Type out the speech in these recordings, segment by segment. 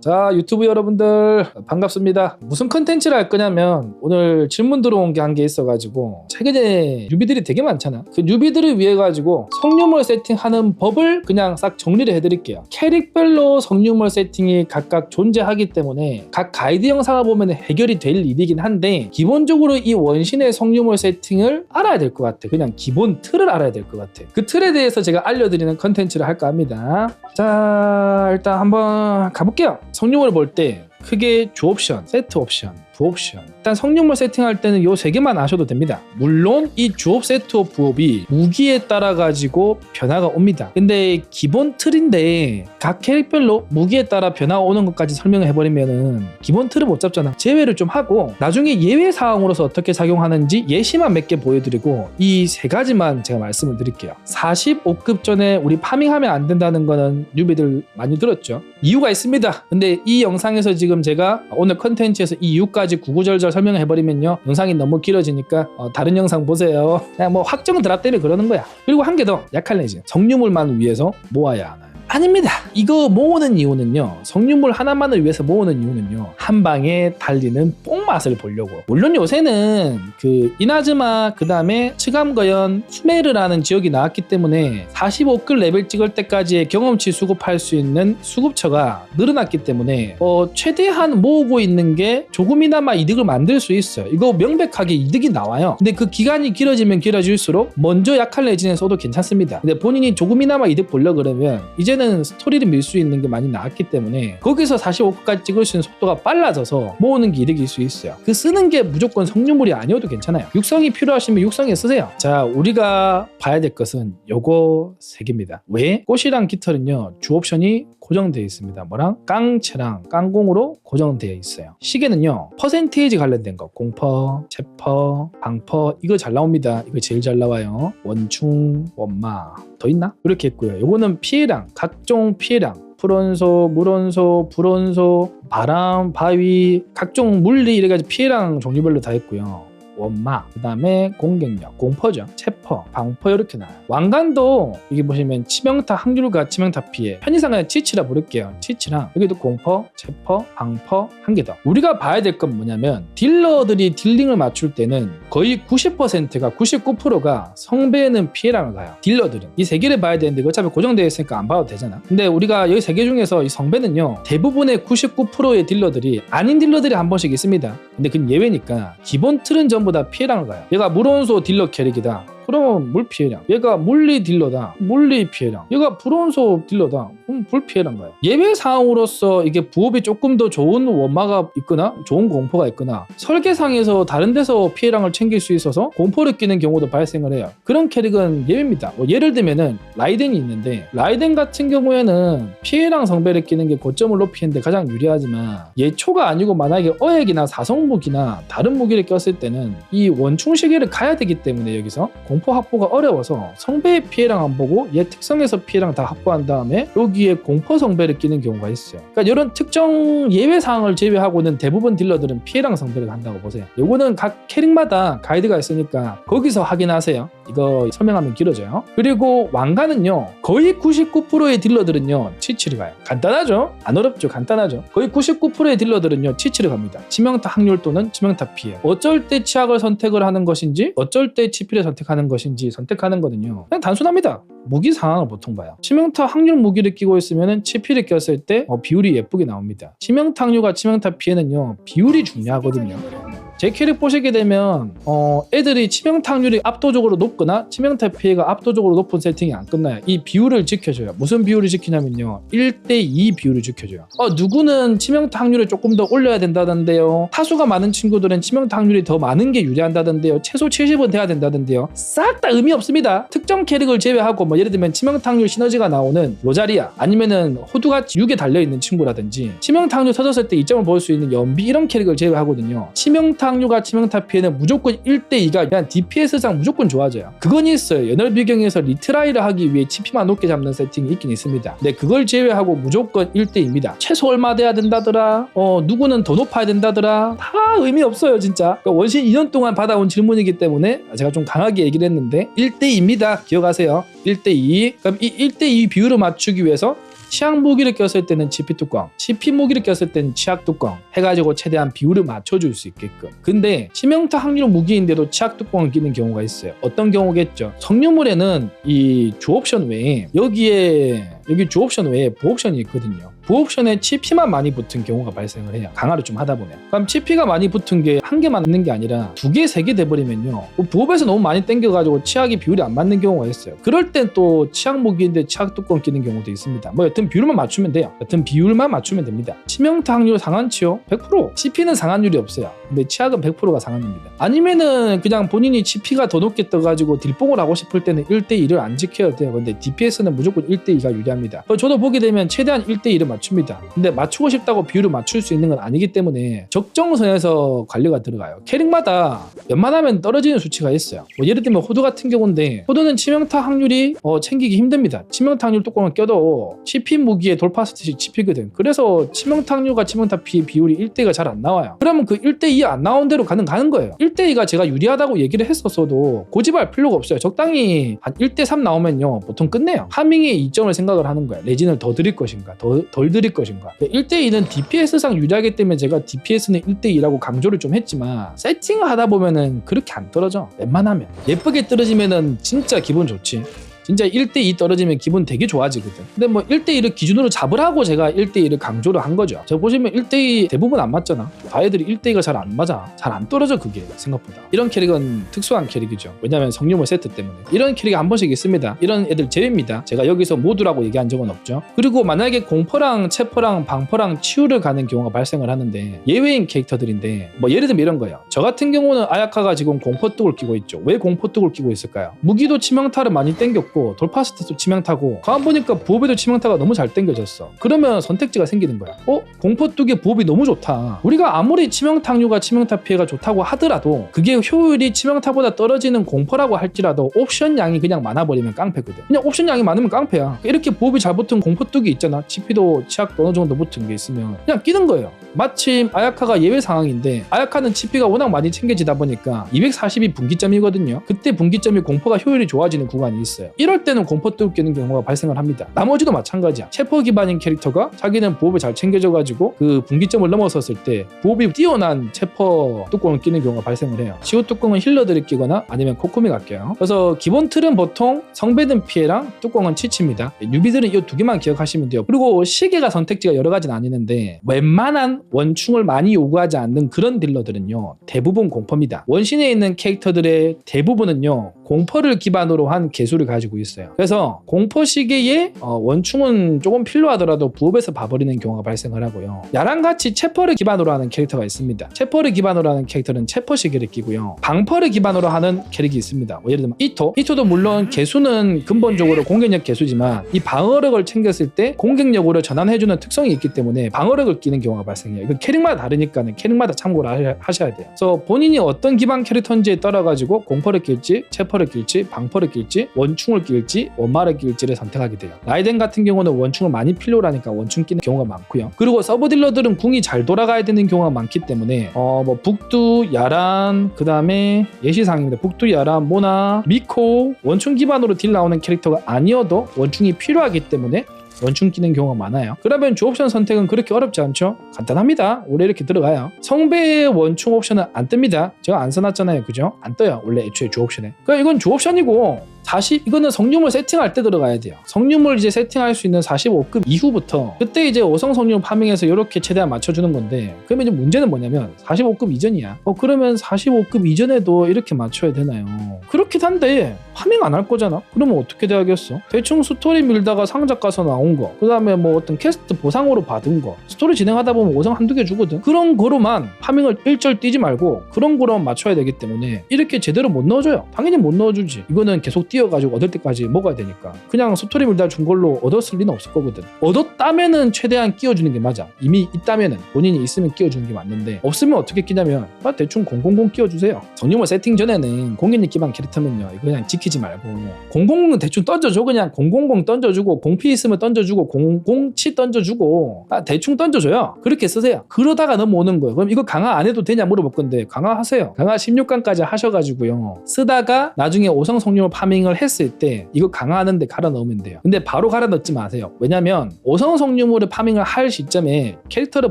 자 유튜브 여러분들 반갑습니다. 무슨 컨텐츠를 할 거냐면 오늘 질문 들어온 게 한 게 있어 가지고 최근에 뉴비들이 되게 많잖아. 그 뉴비들을 위해 가지고 성유물 세팅하는 법을 그냥 싹 정리를 해드릴게요. 캐릭별로 성유물 세팅이 각각 존재하기 때문에 각 가이드 영상을 보면 해결이 될 일이긴 한데 기본적으로 이 원신의 성유물 세팅을 알아야 될 것 같아. 그냥 기본 틀을 알아야 될 것 같아. 그 틀에 대해서 제가 알려드리는 컨텐츠를 할까 합니다. 자 일단 한번 가볼게요 성룡을 볼 때 크게 주 옵션, 세트 옵션, 부 옵션. 일단 성룡물 세팅할 때는 요세 개만 아셔도 됩니다. 물론 이 주옵 세트 부업이 무기에 따라 가지고 변화가 옵니다. 근데 기본 틀인데 각 캐릭별로 무기에 따라 변화가 오는 것까지 설명을 해버리면은 기본 틀을 못 잡잖아. 제외를 좀 하고 나중에 예외 사항으로서 어떻게 작용하는지 예시만 몇 개 보여드리고 이 세 가지만 제가 말씀을 드릴게요. 45급 전에 우리 파밍하면 안 된다는 거는 뉴비들 많이 들었죠? 이유가 있습니다. 근데 이 영상에서 지금 제가 오늘 컨텐츠에서 이 이유까지 구구절절 설명해버리면요 영상이 너무 길어지니까 어, 다른 영상 보세요. 그냥 뭐 확정 드랍 때문에 그러는 거야. 그리고 한 개 더 약한 레지 성유물만 위해서 모아야 하나요 아닙니다. 이거 모으는 이유는요. 성유물 하나만을 위해서 모으는 이유는요. 한 방에 달리는 뽕맛을 보려고. 물론 요새는 그 이나즈마 그 다음에 츠감거연 수메르라는 지역이 나왔기 때문에 45급 레벨 찍을 때까지의 경험치 수급할 수 있는 수급처가 늘어났기 때문에 어, 최대한 모으고 있는 게 조금이나마 이득을 만들 수 있어요. 이거 명백하게 이득이 나와요. 근데 그 기간이 길어지면 길어질수록 먼저 약한 레진에 써도 괜찮습니다. 근데 본인이 조금이나마 이득 보려 그러면 이제는 스토리를 밀 수 있는 게 많이 나왔기 때문에 거기서 45급까지 찍을 수 있는 속도가 빨라져서 모으는 게 이득일 수 있어요. 그 쓰는 게 무조건 성유물이 아니어도 괜찮아요. 육성이 필요하시면 육성에 쓰세요. 자, 우리가 봐야 될 것은 요거 세 개입니다. 왜? 꽃이랑 깃털은요, 주 옵션이 고정되어 있습니다. 뭐랑? 깡체랑 깡공으로 고정되어 있어요. 시계는요, 퍼센테이지 관련된 거, 공퍼, 체퍼, 방퍼, 이거 잘 나옵니다. 이거 제일 잘 나와요. 원충, 원마. 더 있나? 이렇게 있고요. 요거는 피해량, 각종 피해량, 풀원소, 물원소, 불원소, 바람, 바위, 각종 물리 이래가지고 피해량 종류별로 다 있고요. 원마, 그 다음에 공격력, 공퍼죠, 체퍼, 방퍼 이렇게 나와요. 왕관도 이게 보시면 치명타 확률과 치명타 피해, 편의상은 치치라 부를게요. 치치랑 여기도 공퍼, 체퍼, 방퍼 한 개 더. 우리가 봐야 될 건 뭐냐면 딜러들이 딜링을 맞출 때는 거의 90%가 99%가 성배에는 피해량을 가요. 딜러들은 이 세 개를 봐야 되는데 어차피 고정되어 있으니까 안 봐도 되잖아. 근데 우리가 여기 세 개 중에서 이 성배는요 대부분의 99%의 딜러들이 아닌 딜러들이 한 번씩 있습니다. 근데 그건 예외니까 기본 틀은 전 부다 피해량을 가요. 얘가 물원소 딜러 캐릭이다. 그러면 물 피해량. 얘가 물리 딜러다. 물리 피해량. 얘가 불온소 딜러다. 그럼 불 피해량 가요. 예외 사항으로서 이게 부업이 조금 더 좋은 원마가 있거나 좋은 공포가 있거나 설계상에서 다른 데서 피해량을 챙길 수 있어서 공포를 끼는 경우도 발생을 해요. 그런 캐릭은 예외입니다. 뭐 예를 들면은 라이덴이 있는데 라이덴 같은 경우에는 피해량 성배를 끼는 게 고점을 높이는데 가장 유리하지만 예초가 아니고 만약에 어획이나 사성무기나 다른 무기를 꼈을 때는 이 원충 시계를 가야 되기 때문에 여기서 공포 확보가 어려워서 성배의 피해량 안 보고 얘 특성에서 피해량 다 확보한 다음에 여기에 공포 성배를 끼는 경우가 있어요. 그러니까 이런 특정 예외 사항을 제외하고는 대부분 딜러들은 피해량 성배를 한다고 보세요. 요거는 각 캐릭마다 가이드가 있으니까 거기서 확인하세요. 이거 설명하면 길어져요. 그리고 왕관은요 거의 99%의 딜러들은요 치치를 가요. 간단하죠? 안 어렵죠? 간단하죠? 거의 99%의 딜러들은요 치치를 갑니다. 치명타 확률 또는 치명타 피해. 어쩔 때 치약을 선택을 하는 것인지 어쩔 때 치피를 선택하는 것인지 선택하는 거는요 그냥 단순합니다. 무기 상황을 보통 봐요. 치명타 확률 무기를 끼고 있으면 치피를 꼈을 때 어, 비율이 예쁘게 나옵니다. 치명타 확률과 치명타 피해는요 비율이 중요하거든요. 제 캐릭 보시게 되면 어, 애들이 치명타 확률이 압도적으로 높거나 치명타 피해가 압도적으로 높은 세팅이 안 끝나요. 이 비율을 지켜줘요. 무슨 비율을 지키냐면요. 1대2 비율을 지켜줘요. 어, 누구는 치명타 확률을 조금 더 올려야 된다던데요. 타수가 많은 친구들은 치명타 확률이 더 많은 게 유리한다던데요. 최소 70은 돼야 된다던데요. 싹 다 의미 없습니다. 특정 캐릭을 제외하고 뭐 예를 들면 치명타 확률 시너지가 나오는 로자리아 아니면은 호두같이 6에 달려있는 친구라든지 치명타 확률 터졌을 때 이점을 볼수 있는 연비 이런 캐릭을 제외하거든요. 치명타 확률과 치명타 피해는 무조건 1대2가 그냥 DPS상 무조건 좋아져요. 그건 있어요. 연월 비경에서 리트라이를 하기 위해 치피만 높게 잡는 세팅이 있긴 있습니다. 근데 그걸 제외하고 무조건 1대2입니다. 최소 얼마 돼야 된다더라. 어 누구는 더 높아야 된다더라. 다 의미 없어요 진짜. 그러니까 원신 2년 동안 받아온 질문이기 때문에 제가 좀 강하게 얘기를 했는데 1대2입니다. 기억하세요. 1대2. 그럼 이 1대2 비율을 맞추기 위해서 치약 무기를 꼈을 때는 치피 뚜껑, 치피 무기를 꼈을 때는 치약 뚜껑 해가지고 최대한 비율을 맞춰줄 수 있게끔. 근데 치명타 확률 무기인데도 치약 뚜껑을 끼는 경우가 있어요. 어떤 경우겠죠? 석류물에는 이 주옵션 외에 여기에 여기 주옵션 외에 부옵션이 있거든요. 부옵션에 치피만 많이 붙은 경우가 발생을 해요. 강화를 좀 하다 보면. 그럼 치피가 많이 붙은 게 한 개만 있는 게 아니라 두 개, 세 개 돼버리면요. 뭐 부업에서 너무 많이 땡겨가지고 치약이 비율이 안 맞는 경우가 있어요. 그럴 땐 또 치약 무기인데 치약 뚜껑 끼는 경우도 있습니다. 뭐 여튼 비율만 맞추면 돼요. 여튼 비율만 맞추면 됩니다. 치명타 확률 상한치요? 100%. 치피는 상한율이 없어요. 근데 치약은 100%가 상한입니다. 아니면은 그냥 본인이 치피가 더 높게 떠가지고 딜뽕을 하고 싶을 때는 1대1을 안 지켜야 돼요. 근데 DPS는 무조건 1대2가 유리합니다. 어, 저도 보게 되면 최대한 1대1을 맞춥니다. 근데 맞추고 싶다고 비율을 맞출 수 있는 건 아니기 때문에 적정선에서 관리가 들어가요. 캐릭마다 웬만하면 떨어지는 수치가 있어요. 뭐 예를 들면 호두 같은 경우인데 호두는 치명타 확률이 어, 챙기기 힘듭니다. 치명타 확률 뚜껑을 껴도 치피 무기의 돌파 스탯이 치피거든. 그래서 치명타 확률과 치명타 피 비율이 1대2가 잘 안 나와요. 그러면 그 1대2 안 나온 대로 가는 가는 거예요. 1대2가 제가 유리하다고 얘기를 했었어도 고집할 필요가 없어요. 적당히 한 1대3 나오면요. 보통 끝내요. 하밍의 이점을 생각을 하는 거예요. 레진을 더 드릴 것인가, 더, 덜 드릴 것인가. 1대2는 DPS상 유리하기 때문에 제가 DPS는 1대2라고 강조를 좀 했지만 세팅을 하다 보면은 그렇게 안 떨어져. 웬만하면. 예쁘게 떨어지면은 진짜 기분 좋지. 진짜 1대2 떨어지면 기분 되게 좋아지거든. 근데 뭐 1대1을 기준으로 잡으라고 제가 1대1을 강조를 한 거죠. 저 보시면 1대2 대부분 안 맞잖아. 바이들이 1대2가 잘 안 맞아. 잘 안 떨어져 그게 생각보다. 이런 캐릭은 특수한 캐릭이죠. 왜냐면 성룡물 세트 때문에. 이런 캐릭이 한 번씩 있습니다. 이런 애들 제외입니다. 제가 여기서 모두라고 얘기한 적은 없죠. 그리고 만약에 공포랑 체포랑 방포랑 치유를 가는 경우가 발생을 하는데 예외인 캐릭터들인데 뭐 예를 들면 이런 거예요. 저 같은 경우는 아야카가 지금 공포뚝을 끼고 있죠. 왜 공포뚝을 끼고 있을까요? 무기도 치명타를 많이 땡겼고 돌파 스탯도 치명타고 가만 보니까 부업에도 치명타가 너무 잘 땡겨졌어. 그러면 선택지가 생기는 거야. 어? 공포뚝의 부업이 너무 좋다. 우리가 아무리 치명타류가 치명타 피해가 좋다고 하더라도 그게 효율이 치명타보다 떨어지는 공포라고 할지라도 옵션 양이 그냥 많아버리면 깡패거든. 그냥 옵션 양이 많으면 깡패야. 이렇게 부업이 잘 붙은 공포뚝이 있잖아. 치피도 치약도 어느 정도 붙은 게 있으면 그냥 끼는 거예요. 마침 아야카가 예외 상황인데 아야카는 치피가 워낙 많이 챙겨지다 보니까 240이 분기점이거든요. 그때 분기점이 공포가 효율이 좋아지는 구간이 있어요. 이럴 때는 공포뚝 끼는 경우가 발생을 합니다. 나머지도 마찬가지야. 체포 기반인 캐릭터가 자기는 부업을 잘 챙겨져가지고 그 분기점을 넘어섰을 때 부업이 뛰어난 체포 뚜껑을 끼는 경우가 발생을 해요. 치유 뚜껑은 힐러들이 끼거나 아니면 코코미가 껴요. 그래서 기본 틀은 보통 성배든 피해랑 뚜껑은 치치입니다. 뉴비들은 이 두 개만 기억하시면 돼요. 그리고 시계가 선택지가 여러 가지는 아니는데 웬만한 원충을 많이 요구하지 않는 그런 딜러들은요 대부분 공포입니다. 원신에 있는 캐릭터들의 대부분은요 공포를 기반으로 한 개수를 가지고 있어요. 그래서 공포 시계에 어, 원충은 조금 필요하더라도 부업에서 봐버리는 경우가 발생을 하고요. 야랑 같이 체퍼를 기반으로 하는 캐릭터가 있습니다. 체퍼를 기반으로 하는 캐릭터는 체퍼 시계를 끼고요. 방퍼를 기반으로 하는 캐릭이 있습니다. 뭐 예를 들면 이토, 이토도 물론 개수는 근본적으로 공격력 개수지만 이 방어력을 챙겼을 때 공격력으로 전환해주는 특성이 있기 때문에 방어력을 끼는 경우가 발생해요. 이건 캐릭마다 다르니까는 캐릭마다 참고를 하셔야, 돼요. 그래서 본인이 어떤 기반 캐릭터인지에 따라 가지고 공퍼를 낄지, 체퍼 를 낄지, 방퍼를 낄지, 원충을 낄지, 원마를 낄지를 선택하게 돼요. 라이덴 같은 경우는 원충을 많이 필요로 하니까 원충 끼는 경우가 많고요. 그리고 서브 딜러들은 궁이 잘 돌아가야 되는 경우가 많기 때문에 어 뭐 북두, 야란, 그 다음에 예시상입니다. 북두, 야란, 모나, 미코 원충 기반으로 딜 나오는 캐릭터가 아니어도 원충이 필요하기 때문에 원충 끼는 경우가 많아요. 그러면 주 옵션 선택은 그렇게 어렵지 않죠? 간단합니다. 원래 이렇게 들어가요. 성배의 원충 옵션은 안 뜹니다. 제가 안 써놨잖아요. 그죠? 안 떠요. 원래 애초에 주 옵션에. 그러니까 이건 주 옵션이고 40 이거는 성유물 세팅할 때 들어가야 돼요. 성유물 이제 세팅할 수 있는 45급 이후부터 그때 이제 5성 성유물 파밍해서 이렇게 최대한 맞춰주는 건데 그러면 이제 문제는 뭐냐면 45급 이전이야. 어 그러면 45급 이전에도 이렇게 맞춰야 되나요? 그렇긴 한데 파밍 안 할 거잖아. 그러면 어떻게 돼야겠어? 대충 스토리 밀다가 상자 가서 나온 거, 그 다음에 뭐 어떤 캐스트 보상으로 받은 거, 스토리 진행하다 보면 5성 한두 개 주거든. 그런 거로만 파밍을 일절 뛰지 말고 그런 거로만 맞춰야 되기 때문에 이렇게 제대로 못 넣어줘요. 당연히 못 넣어주지. 이거는 계속 뛰어가지고 얻을 때까지 먹어야 되니까. 그냥 스토리 밀다 준 걸로 얻었을 리는 없을 거거든. 얻었다면은 최대한 끼워주는 게 맞아. 이미 있다면은 본인이 있으면 끼워주는 게 맞는데 없으면 어떻게 끼냐면 아, 대충 000 끼워주세요. 성룡을 세팅 전에는 공격력 기반 캐릭터면요. 이거 그냥 지키지 말고 000은 대충 던져줘 그냥 000 던져주고 공피 있으면 던져주고 007 던져주고 아, 대충 던져줘요. 그렇게 쓰세요. 그러다가 넘어오는 거예요. 그럼 이거 강화 안 해도 되냐 물어볼 건데 강화하세요. 강화 16강까지 하셔가지고요. 쓰다가 나중에 5성 성룡을 파밍 을 파밍을 했을 때 이거 강화하는데 갈아 넣으면 돼요. 근데 바로 갈아 넣지 마세요. 왜냐면 5성 성유물을 파밍을 할 시점에 캐릭터를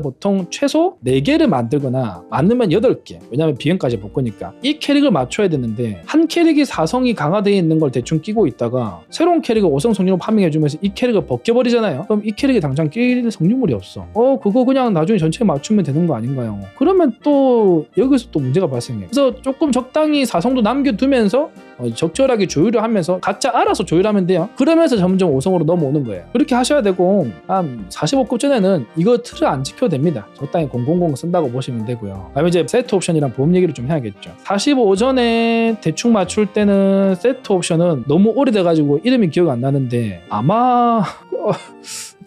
보통 최소 4개를 만들거나 많으면 8개. 왜냐면 비행까지 볼 거니까. 이 캐릭을 맞춰야 되는데 한 캐릭이 4성이 강화되어 있는 걸 대충 끼고 있다가 새로운 캐릭을 5성 성유물 파밍해주면서 이 캐릭을 벗겨버리잖아요. 그럼 이 캐릭이 당장 낄 성유물이 없어. 어 그거 그냥 나중에 전체에 맞추면 되는 거 아닌가요? 그러면 또 여기서 또 문제가 발생해. 그래서 조금 적당히 4성도 남겨두면서 어, 적절하게 조율을 하면서 각자 알아서 조율하면 돼요. 그러면서 점점 5성으로 넘어오는 거예요. 그렇게 하셔야 되고 한 45급 전에는 이거 틀을 안 지켜도 됩니다. 적당히 000 쓴다고 보시면 되고요. 그다음에 이제 세트 옵션이랑 보험 얘기를 좀 해야겠죠. 45 전에 대충 맞출 때는 세트 옵션은 너무 오래돼가지고 이름이 기억 안 나는데 아마 어,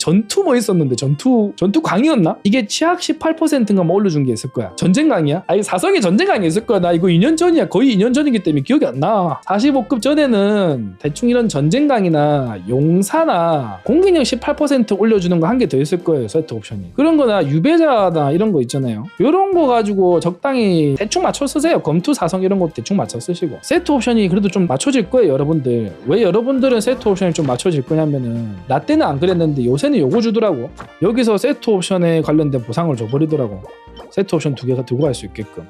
전투 뭐 있었는데 전투 전투 강이었나? 이게 치약 18%인가 뭐 올려준 게 있을 거야. 전쟁 강이야? 아니 사성에 전쟁 강이 있을 거야. 나 이거 2년 전이야. 거의 2년 전이기 때문에 기억이 안 나. 45급 전에는 대충 이런 전쟁 강이나 용사나 공격력 18% 올려주는 거 한 개 더 있을 거예요. 세트 옵션이. 그런 거나 유배자나 이런 거 있잖아요. 이런 거 가지고 적당히 대충 맞춰 쓰세요. 검투 사성 이런 거 대충 맞춰 쓰시고 세트 옵션이 그래도 좀 맞춰질 거예요, 여러분들. 왜 여러분들은 세트 옵션이 좀 맞춰질 거냐면은 나 때는 안 그랬는데 요새는 요거 주더라고. 여기서 세트 옵션에 관련된 보상을 줘버리더라고. 세트 옵션 두 개가 들고 갈 수 있게끔.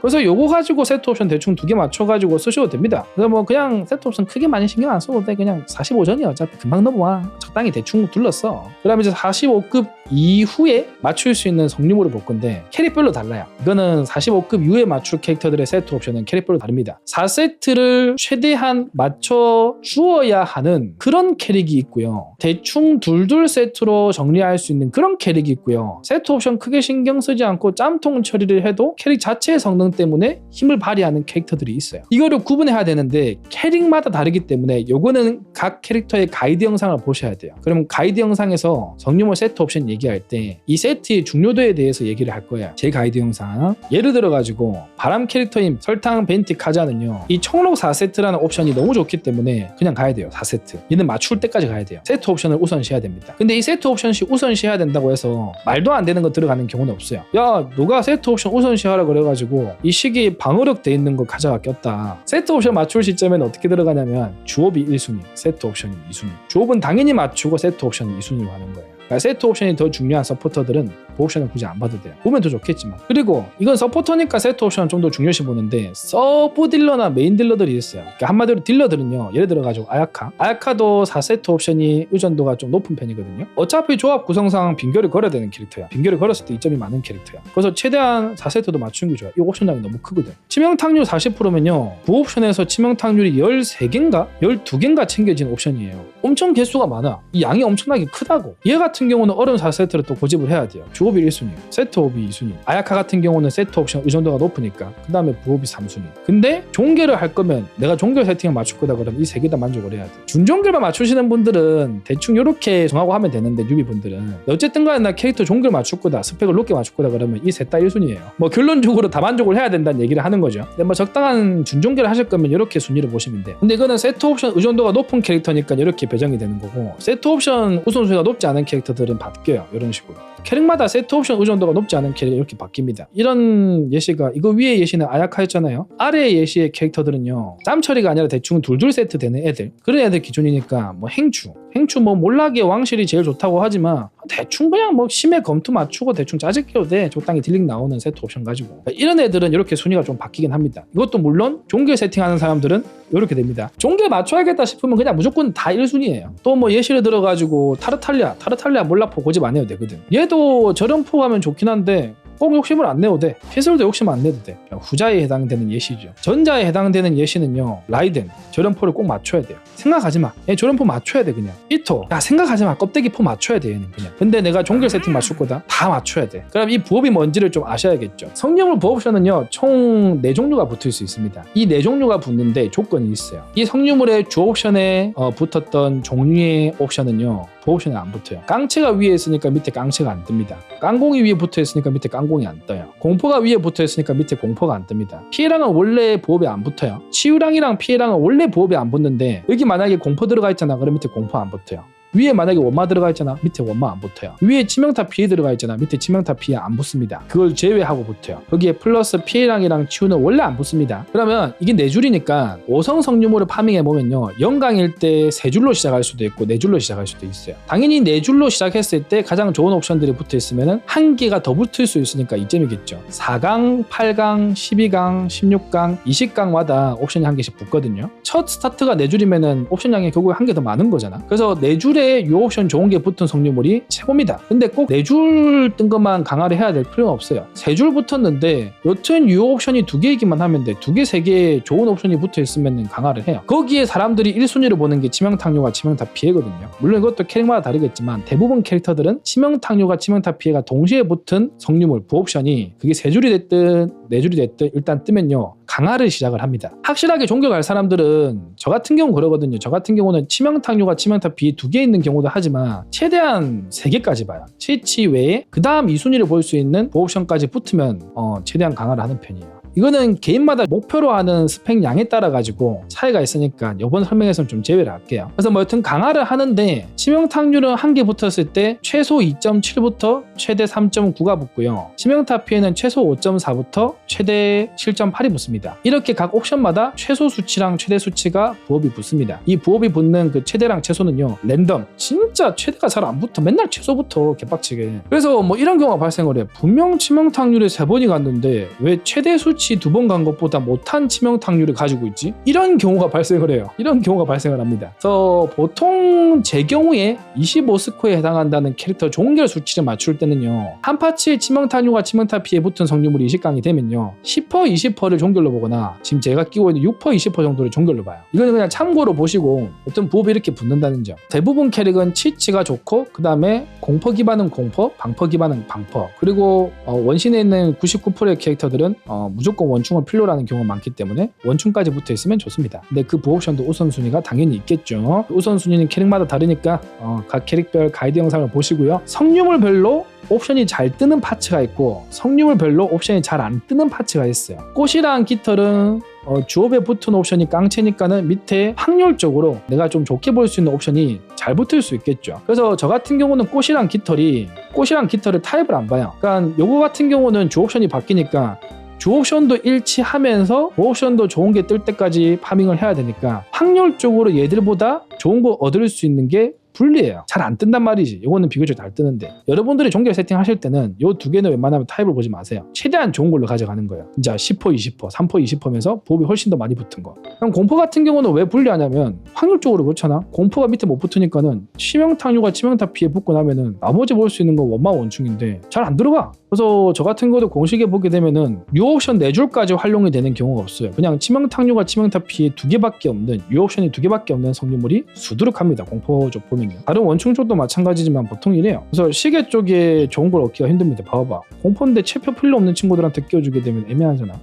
그래서 요거 가지고 세트 옵션 대충 두 개 맞춰가지고 쓰셔도 됩니다. 그래서 뭐 그냥 세트 옵션 크게 많이 신경 안 써도 돼. 그냥 45전이야. 어차피 금방 넘어와. 적당히 대충 둘렀어. 그 다음에 이제 45급 이후에 맞출 수 있는 성류물을 볼 건데 캐릭별로 달라요. 이거는 45급 이후에 맞출 캐릭터들의 세트 옵션은 캐릭별로 다릅니다. 4세트를 최대한 맞춰 주어야 하는 그런 캐릭이 있고요. 대충 둘둘 세트로 정리할 수 있는 그런 캐릭이 있고요. 세트 옵션 크게 신경 쓰지 않고 짬통 처리를 해도 캐릭 자체의 성능 때문에 힘을 발휘하는 캐릭터들이 있어요. 이거를 구분해야 되는데 캐릭마다 다르기 때문에 요거는 각 캐릭터의 가이드 영상을 보셔야 돼요. 그럼 가이드 영상에서 성류물 세트 옵션 얘기 할 때 이 세트의 중요도에 대해서 얘기를 할 거예요. 제 가이드 영상. 예를 들어 가지고 바람 캐릭터인 설탕 벤티 카자는요. 이 청록 4세트라는 옵션이 너무 좋기 때문에 그냥 가야 돼요. 4세트. 얘는 맞출 때까지 가야 돼요. 세트 옵션을 우선시해야 됩니다. 근데 이 세트 옵션시 우선시해야 된다고 해서 말도 안 되는 거 들어가는 경우는 없어요. 야 누가 세트 옵션 우선시하라 그래가지고 이 시기에 방어력 돼 있는 거 가져가 꼈다. 세트 옵션 맞출 시점에는 어떻게 들어가냐면 주업이 1순위, 세트 옵션이 2순위. 주업은 당연히 맞추고 세트 옵션이 2순위로 하는 거예요. 그러니까 세트 옵션이 더 중요한 서포터들은 그 옵션을 굳이 안 봐도 돼요. 보면 더 좋겠지만. 그리고 이건 서포터니까 세트 옵션을 좀더 중요시 보는데 서브 딜러나 메인 딜러들이 있어요. 그러니까 한마디로 딜러들은요. 예를 들어 가지고 아야카. 아야카도 4세트 옵션이 의존도가 좀 높은 편이거든요. 어차피 조합 구성상 빙결을 걸어야 되는 캐릭터야. 빙결을 걸었을 때 이점이 많은 캐릭터야. 그래서 최대한 4세트도 맞추는 게 좋아. 이 옵션량이 너무 크거든. 치명탁률 40%면요. 부옵션에서 치명탁률이 13개인가? 12개인가 챙겨진 옵션이에요. 엄청 개수가 많아. 이 양이 엄청나게 크다고. 얘 같은 경우는 얼음 4세트를 또 고집을 해야 돼요. 주옵이 1순위, 세트 옵이 2순위. 아야카 같은 경우는 세트 옵션 의존도가 높으니까 그 다음에 부옵이 3순위. 근데 종결을 할 거면 내가 종결 세팅을 맞출 거다 그러면 이 세 개 다 만족을 해야 돼. 준종결만 맞추시는 분들은 대충 이렇게 정하고 하면 되는데 뉴비 분들은 어쨌든 간에 나 캐릭터 종결 맞출 거다, 스펙을 높게 맞출 거다 그러면 이 셋 다 1순위예요. 뭐 결론적으로 다 만족을 해야 된다는 얘기를 하는 거죠. 근데 뭐 적당한 준종결을 하실 거면 이렇게 순위를 보시면 돼. 근데 이거는 세트 옵션 의존도가 높은 캐릭터니까 이렇게 배정이 되는 거고 세트 옵션 우선순위가 높지 않은 캐릭터 들은 바뀌어요. 이런 식으로. 캐릭마다 세트 옵션 의존도가 높지 않은 캐릭이 이렇게 바뀝니다. 이런 예시가 이거 위에 예시는 아야카였잖아요. 아래 예시의 캐릭터들은요. 짬 처리가 아니라 대충 둘둘 세트 되는 애들. 그런 애들 기준이니까 뭐 행추, 행추 뭐 몰락의 왕실이 제일 좋다고 하지만 대충 그냥 뭐 심해 검투 맞추고 대충 짜집겨도 돼. 적당히 딜링 나오는 세트 옵션 가지고. 이런 애들은 이렇게 순위가 좀 바뀌긴 합니다. 이것도 물론 종교 세팅하는 사람들은 이렇게 됩니다. 종교 맞춰야겠다 싶으면 그냥 무조건 다 1순위예요. 또 뭐 예시를 들어가지고 타르탈리아, 타르탈리아 몰라포 고집 안 해도 되거든. 얘도 저런 포 가면 좋긴 한데 꼭 욕심을 안 내도 돼. 피슬도 욕심 안 내도 돼. 후자에 해당되는 예시죠. 전자에 해당되는 예시는요. 라이덴 저런 포를 꼭 맞춰야 돼요. 생각하지 마. 얘 저런 포 맞춰야 돼 그냥. 이토 야 생각하지 마. 껍데기 포 맞춰야 돼 얘는 그냥. 근데 내가 종결 세팅 맞출 거다. 다 맞춰야 돼. 그럼 이 부업이 뭔지를 좀 아셔야겠죠. 성령물 부업션은요 총 4종류가 붙을 수 있습니다. 이 4종류가 붙는데 조건이 있어요. 이 성유물의 주 옵션에 어, 붙었던 종류의 옵션은요 부옵션에 안 붙어요. 깡체가 위에 있으니까 밑에 깡체가 안 뜹니다. 깡공이 위에 붙어 있으니까 밑에 깡공이 안 떠요. 공포가 위에 붙어 있으니까 밑에 공포가 안 뜹니다. 피해랑은 원래 보업에 안 붙어요. 치유랑이랑 피해랑은 원래 보업에 안 붙는데 여기 만약에 공포 들어가 있잖아. 그럼 밑에 공포 안 붙어요. 위에 만약에 원마 들어가 있잖아 밑에 원마 안 붙어요. 위에 치명타 피해 들어가 있잖아 밑에 치명타 피해 안 붙습니다. 그걸 제외하고 붙어요. 거기에 플러스 피해량이랑 치유는 원래 안 붙습니다. 그러면 이게 네 줄이니까 5성 성유물을 파밍해 보면요 영강일 때 세 줄로 시작할 수도 있고 네 줄로 시작할 수도 있어요. 당연히 네 줄로 시작했을 때 가장 좋은 옵션들이 붙어 있으면 한 개가 더 붙을 수 있으니까 이점이겠죠. 4강 8강 12강 16강 20강마다 옵션이 한 개씩 붙거든요. 첫 스타트가 네 줄이면은 옵션 양이 결국에 한개 더 많은 거잖아. 그래서 네 줄에 요 옵션 좋은 게 붙은 성유물이 최고입니다. 근데 꼭 네 줄 뜬 것만 강화를 해야 될 필요는 없어요. 세 줄 붙었는데 여튼 요 옵션이 두 개이기만 하면 돼. 두 개 세 개 좋은 옵션이 붙어 있으면 강화를 해요. 거기에 사람들이 1순위로 보는 게 치명탕류가 치명타 피해거든요. 물론 이것도 캐릭마다 다르겠지만 대부분 캐릭터들은 치명탕류가 치명타 피해가 동시에 붙은 성유물 부옵션이 그게 세 줄이 됐든 네 줄이 됐든 일단 뜨면요 강화를 시작을 합니다. 확실하게 갈 사람들은 저 같은 경우 그러거든요. 저 같은 경우는 치명탕류가 치명타 비두개 있는 경우도 하지만 최대한 세 개까지 봐요. 치치 외에 그 다음 2순위를 볼 수 있는 보옵션까지 붙으면 어, 최대한 강화를 하는 편이에요. 이거는 개인마다 목표로 하는 스펙 양에 따라 가지고 차이가 있으니까 이번 설명에서는 좀 제외를 할게요. 그래서 뭐 여튼 강화를 하는데 치명탕률은 한 개 붙었을 때 최소 2.7부터 최대 3.9가 붙고요. 치명타 피해는 최소 5.4부터 최대 7.8이 붙습니다. 이렇게 각 옵션마다 최소 수치랑 최대 수치가 부업이 붙습니다. 이 부업이 붙는 그 최대랑 최소는요 랜덤 진짜 최대가 잘 안 붙어 맨날 최소부터 개빡치게 그래서 뭐 이런 경우가 발생을 해 분명 치명탕률이 세 번이 갔는데 왜 최대 수치 두 번 간 것보다 못한 치명탕률을 가지고 있지? 이런 경우가 발생을 해요. 이런 경우가 발생을 합니다. 그래서 보통 제 경우에 25스코어에 해당한다는 캐릭터 종결 수치를 맞출 때는요. 한 파츠의 치명탕률과 치명타 피해 붙은 성유물이 20강이 되면요. 10% 20%를 종결로 보거나 지금 제가 끼고 있는 6% 20% 정도를 종결로 봐요. 이거는 그냥 참고로 보시고 어떤 부업이 이렇게 붙는다는 점. 대부분 캐릭은 치치가 좋고 그 다음에 공포 기반은 공포, 방퍼 기반은 방퍼. 그리고 어, 원신에 있는 99%의 캐릭터들은 어, 무조건 원충을 필요로 하는 경우가 많기 때문에 원충까지 붙어 있으면 좋습니다. 근데 그 부옵션도 우선순위가 당연히 있겠죠. 우선순위는 캐릭마다 다르니까 어, 각 캐릭별 가이드 영상을 보시고요. 성유물별로 옵션이 잘 뜨는 파츠가 있고 성유물별로 옵션이 잘 안 뜨는 파츠가 있어요. 꽃이랑 깃털은 어, 주업에 붙은 옵션이 깡체니까는 밑에 확률적으로 내가 좀 좋게 볼 수 있는 옵션이 잘 붙을 수 있겠죠. 그래서 저 같은 경우는 꽃이랑 깃털이 꽃이랑 깃털을 타입을 안 봐요. 그러니까 요거 같은 경우는 주 옵션이 바뀌니까 주 옵션도 일치하면서 주 옵션도 좋은 게 뜰 때까지 파밍을 해야 되니까 확률적으로 얘들보다 좋은 거 얻을 수 있는 게 불리해요. 잘 안 뜬단 말이지. 이거는 비교적 잘 뜨는데. 여러분들이 종결 세팅 하실 때는 요두 개는 웬만하면 타입을 보지 마세요. 최대한 좋은 걸로 가져가는 거예요. 진짜 10%, 20%, 3%, 20%면서 보험이 훨씬 더 많이 붙은 거. 그럼 공포 같은 경우는 왜 불리하냐면 확률적으로 그렇잖아. 공포가 밑에 못 붙으니까는 치명탕류가 치명타 피해 붙고 나면은 나머지 볼 수 있는 건 원마 원충인데 잘 안 들어가. 그래서 저 같은 것도 공식에 보게 되면은 요 옵션 4줄까지 활용이 되는 경우가 없어요. 그냥 치명탕류가 치명타 피해 두 개밖에 없는 요 옵션이 두 개밖에 없는 성유물이 수두룩합니다. 공포 쪽 보면 요. 다른 원충 쪽도 마찬가지지만 보통 이래요. 그래서 시계 쪽에 좋은 걸 얻기가 힘듭니다. 봐봐. 공포인데 체표 필요 없는 친구들한테 끼워주게 되면 애매하잖아.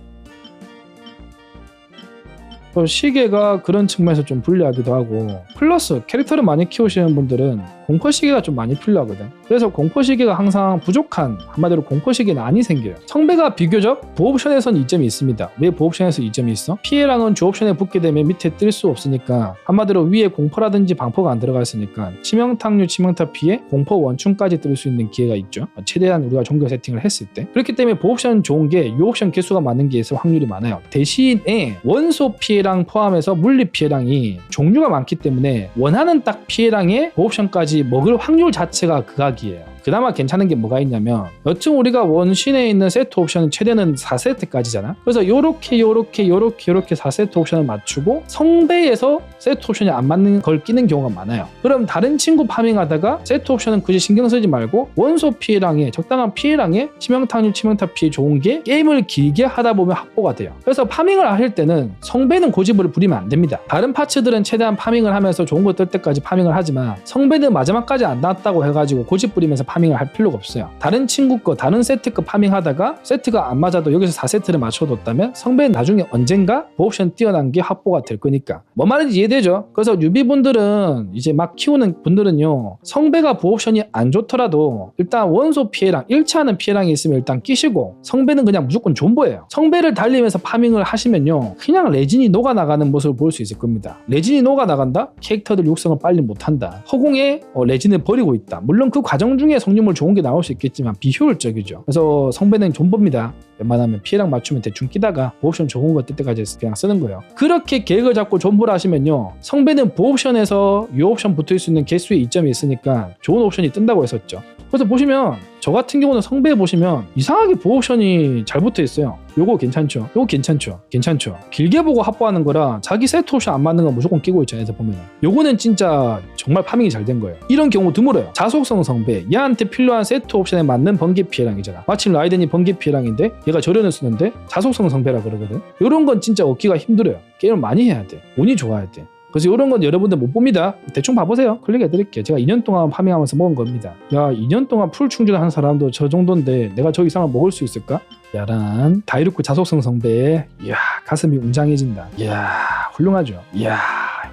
또 시계가 그런 측면에서 좀 불리하기도 하고 플러스 캐릭터를 많이 키우시는 분들은 공포 시계가 좀 많이 필요하거든 그래서 공포 시계가 항상 부족한 한마디로 공포 시계는 많이 생겨요. 성배가 비교적 보옵션에선 이점이 있습니다. 왜 보옵션에서 이점이 있어? 피해량은 주옵션에 붙게 되면 밑에 뜰 수 없으니까 한마디로 위에 공포라든지 방포가 안 들어가 있으니까 치명탕류 치명타 피해 공포 원충까지 뜰 수 있는 기회가 있죠. 최대한 우리가 종교 세팅을 했을 때. 그렇기 때문에 보옵션 좋은 게 유옵션 개수가 많은 게 있을 확률이 많아요. 대신에 원소 피해량 포함해서 물리 피해량이 종류가 많기 때문에 원하는 딱 피해량의 보옵션까지 먹을 확률 자체가 극악 이에요. 그나마 괜찮은 게 뭐가 있냐면 여튼 우리가 원신에 있는 세트 옵션은 최대는 4세트까지잖아. 그래서 요렇게 요렇게 요렇게 요렇게 4세트 옵션을 맞추고 성배에서 세트 옵션이 안 맞는 걸 끼는 경우가 많아요. 그럼 다른 친구 파밍하다가 세트 옵션은 굳이 신경 쓰지 말고 원소 피해량에 적당한 피해량에 치명탕률 치명타 피해 좋은 게 게임을 길게 하다 보면 확보가 돼요. 그래서 파밍을 하실 때는 성배는 고집을 부리면 안 됩니다. 다른 파츠들은 최대한 파밍을 하면서 좋은 거 뜰 때까지 파밍을 하지만 성배는 마지막까지 안 나왔다고 해가지고 고집 부리면서 파 밍을 할 필요가 없어요. 다른 친구 거 다른 세트 거 파밍하다가 세트가 안 맞아도 여기서 4세트를 맞춰뒀다면 성배는 나중에 언젠가 보옵션 뛰어난 게 확보가 될 거니까 뭔 말인지 이해되죠? 그래서 뉴비분들은 이제 막 키우는 분들은요 성배가 보옵션이 안 좋더라도 일단 원소 피해랑 1차하는 피해량이 있으면 일단 끼시고 성배는 그냥 무조건 존버예요. 성배를 달리면서 파밍을 하시면요 그냥 레진이 녹아나가는 모습을 볼 수 있을 겁니다. 레진이 녹아나간다? 캐릭터들 육성을 빨리 못한다. 허공에 어, 레진을 버리고 있다. 물론 그 과정 중에 성률물 좋은 게 나올 수 있겠지만 비효율적이죠. 그래서 성배는 존버입니다. 웬만하면 피해량 맞추면 대충 끼다가 보옵션 좋은 거 뜰 때까지 그냥 쓰는 거예요. 그렇게 계획을 잡고 존버를 하시면요. 성배는 보옵션에서 유옵션 붙을 수 있는 개수의 이점이 있으니까 좋은 옵션이 뜬다고 했었죠. 그래서 보시면 저 같은 경우는 성배에 보시면 이상하게 보옵션이 잘 붙어 있어요. 요거 괜찮죠? 요거 괜찮죠? 괜찮죠? 길게 보고 확보하는 거라 자기 세트 옵션 안 맞는 거 무조건 끼고 있잖아요. 에서 보면 요거는 진짜 정말 파밍이 잘 된 거예요. 이런 경우 드물어요. 자속성 성배 얘한테 필요한 세트 옵션에 맞는 번개 피해량이잖아. 마침 라이덴이 번개 피해량인데 얘가 저련을 쓰는데 자속성 성배라 그러거든. 요런 건 진짜 얻기가 힘들어요. 게임을 많이 해야 돼. 운이 좋아야 돼. 그래서 이런 건 여러분들 못 봅니다. 대충 봐보세요. 클릭해 드릴게요. 제가 2년 동안 파밍하면서 먹은 겁니다. 야, 2년 동안 풀 충전한 사람도 저 정도인데 내가 저 이상을 먹을 수 있을까? 야란 다이루크 자속성 성배 이야 가슴이 웅장해진다 이야 훌륭하죠 이야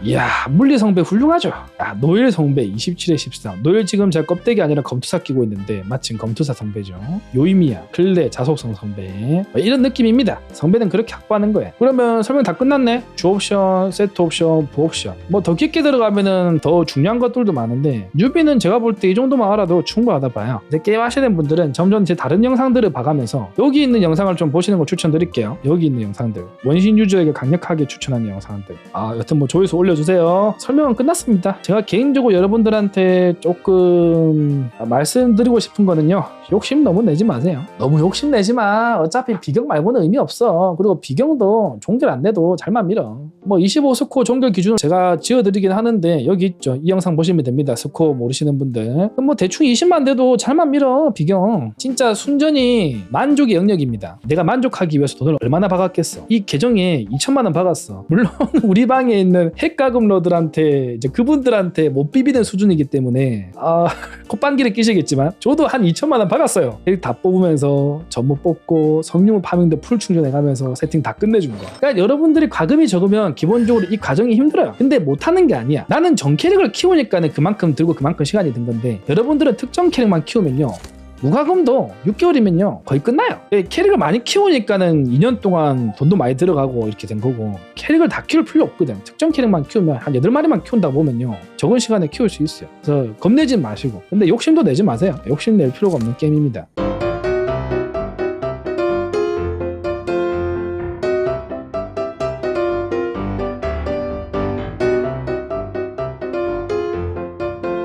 이야 물리 성배 훌륭하죠. 야 노일 성배 27에 14 노일 지금 제가 껍데기 아니라 검투사 끼고 있는데 마침 검투사 성배죠. 요이미야 클레 자속성 성배. 뭐 이런 느낌입니다. 성배는 그렇게 확보하는 거예요. 그러면 설명 다 끝났네. 주 옵션 세트 옵션 부 옵션. 뭐 더 깊게 들어가면은 더 중요한 것들도 많은데 뉴비는 제가 볼 때 이 정도만 알아도 충분하다 봐요. 근데 게임 하시는 분들은 점점 제 다른 영상들을 봐가면서 여기 있는 영상을 좀 보시는 걸 추천드릴게요. 여기 있는 영상들. 원신 유저에게 강력하게 추천하는 영상들. 아 여튼 뭐 조회수 올려 주세요. 설명은 끝났습니다. 제가 개인적으로 여러분들한테 조금 말씀드리고 싶은 거는요 욕심 너무 내지 마세요. 너무 욕심 내지 마. 어차피 비경 말고는 의미 없어. 그리고 비경도 종결 안 내도 잘만 밀어. 뭐 25스코어 종결 기준으로 제가 지어드리긴 하는데 여기 있죠. 이 영상 보시면 됩니다. 스코어 모르시는 분들. 뭐 대충 20만 돼도 잘만 밀어 비경. 진짜 순전히 만족의 영역입니다. 내가 만족하기 위해서 돈을 얼마나 박았겠어. 이 계정에 2천만 원 박았어. 물론 우리 방에 있는 핵 가금 러들한테 이제 그분들한테 못 비비는 수준이기 때문에 아 콧방귀를 끼시겠지만 저도 한 2천만 원 박았어요. 캐릭 다 뽑으면서 전무 뽑고 성룡을 파밍도 풀 충전해가면서 세팅 다 끝내준 거. 그러니까 여러분들이 과금이 적으면 기본적으로 이 과정이 힘들어요. 근데 못하는 게 아니야. 나는 전 캐릭을 키우니까는 그만큼 들고 그만큼 시간이 든 건데 여러분들은 특정 캐릭만 키우면요 무과금도 6개월이면요 거의 끝나요. 예, 캐릭을 많이 키우니까는 2년 동안 돈도 많이 들어가고 이렇게 된 거고 캐릭을 다 키울 필요 없거든. 특정 캐릭만 키우면 한 8마리만 키운다 보면요 적은 시간에 키울 수 있어요. 그래서 겁내지 마시고. 근데 욕심도 내지 마세요. 욕심 낼 필요가 없는 게임입니다